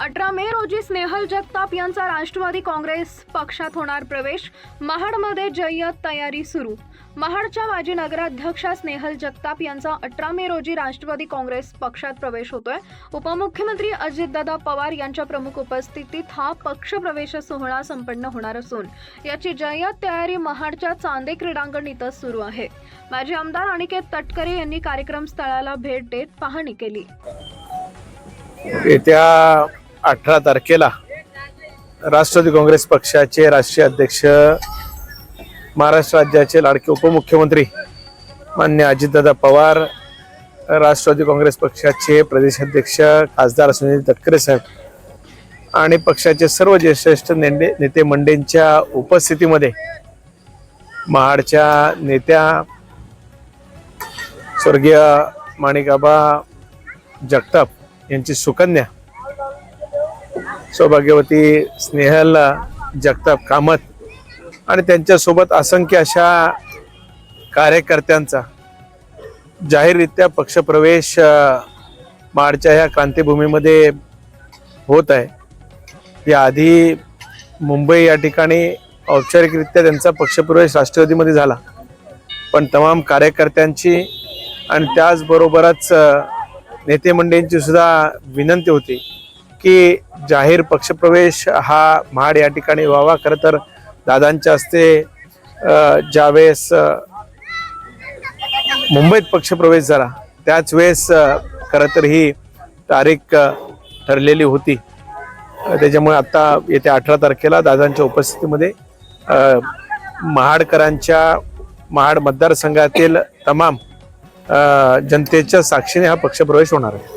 अठरा मे रोजी स्नेहल जगताप यांचा राष्ट्रवादी काँग्रेस पक्षात होणार प्रवेश. महाडमध्ये जय्यत तयारी सुरू. महाडच्या माजी नगराध्यक्षा स्नेहल जगताप यांचा अठरा मे रोजी राष्ट्रवादी काँग्रेस पक्षात प्रवेश होतोय. उपमुख्यमंत्री अजितदादा पवार यांच्या प्रमुख उपस्थितीत हा पक्षप्रवेश सोहळा संपन्न होणार असून याची जय्यत तयारी महाडच्या चांदे क्रीडांगण इथं सुरू आहे. माजी आमदार अनिकेत तटकरे यांनी कार्यक्रम स्थळाला भेट देत पाहणी केली. येत्या अठरा तारखेला राष्ट्रवादी काँग्रेस पक्षाचे राष्ट्रीय अध्यक्ष महाराष्ट्र राज्याचे लाडके उपमुख्यमंत्री मान्य अजितदादा पवार राष्ट्रवादी काँग्रेस पक्षाचे प्रदेशाध्यक्ष खासदार सुनील तटकरे साहेब आणि पक्षाचे सर्व ज्येष्ठ नेते नेते मंडेंच्या उपस्थितीमध्ये महाडच्या नेत्या स्वर्गीय माणिकाबा जगताप यांची सुकन्या सौभाग्यवती स्नेहल जगताप कामत आणि त्यांच्यासोबत असंख्य अशा कार्यकर्त्यांचा जाहीररित्या पक्षप्रवेश माडच्या ह्या क्रांतीभूमीमध्ये होत आहे. याआधी मुंबई या ठिकाणी औपचारिकरित्या त्यांचा पक्षप्रवेश राष्ट्रवादीमध्ये झाला. पण तमाम कार्यकर्त्यांची आणि त्याचबरोबरच नेते मंडळींची सुद्धा विनंती होती. की जाहीर पक्षप्रवेश हा महाड या ठिकाणी व्हावा. खरं तर दादांच्या हस्ते ज्यावेळेस मुंबईत पक्षप्रवेश झाला त्याच वेळेस खरं तर ही तारीख ठरलेली होती. त्याच्यामुळे आता येत्या अठरा तारखेला दादांच्या उपस्थितीमध्ये महाडकरांच्या महाड मतदारसंघातील तमाम जनतेच्या साक्षीने हा पक्षप्रवेश होणार आहे.